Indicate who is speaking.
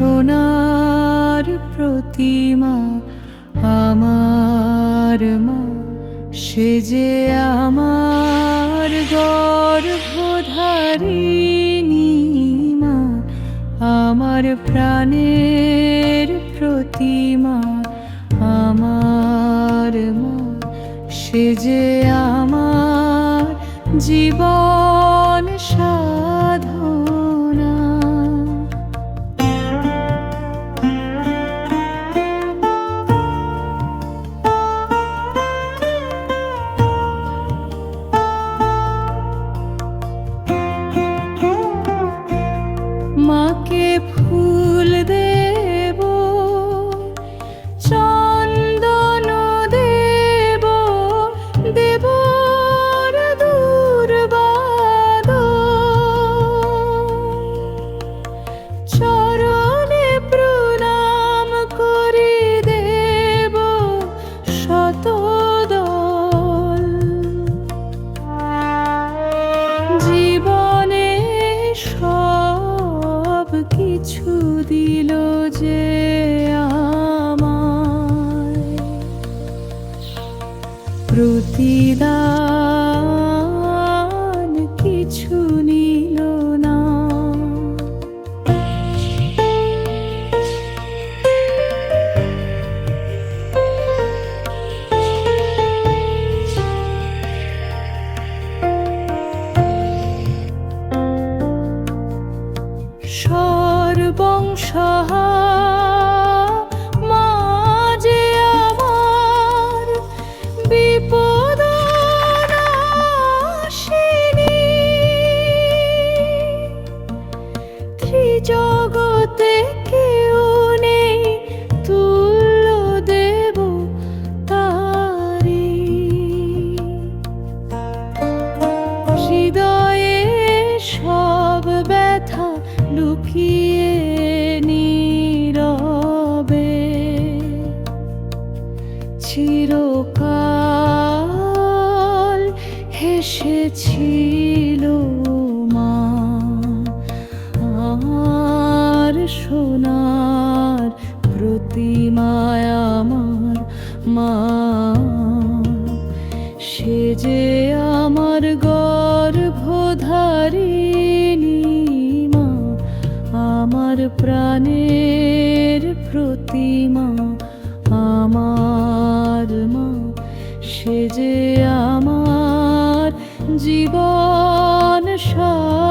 Speaker 1: আমার প্রতিমা আমার মা, সে যে আমার গর্ভধারিণী মা, আমার প্রাণের প্রতিমা আমার মা, সে যে আমার জীবন মাকে যে আমায় প্রতিদান কিছু না। হেসেছিল মা। আর সোনার প্রতিমায় আমার মা। সে যে আমার গর্ভধারিণী মা, আমার প্রাণের প্রতিমা আমার মা। সে যে আমার জীবন সা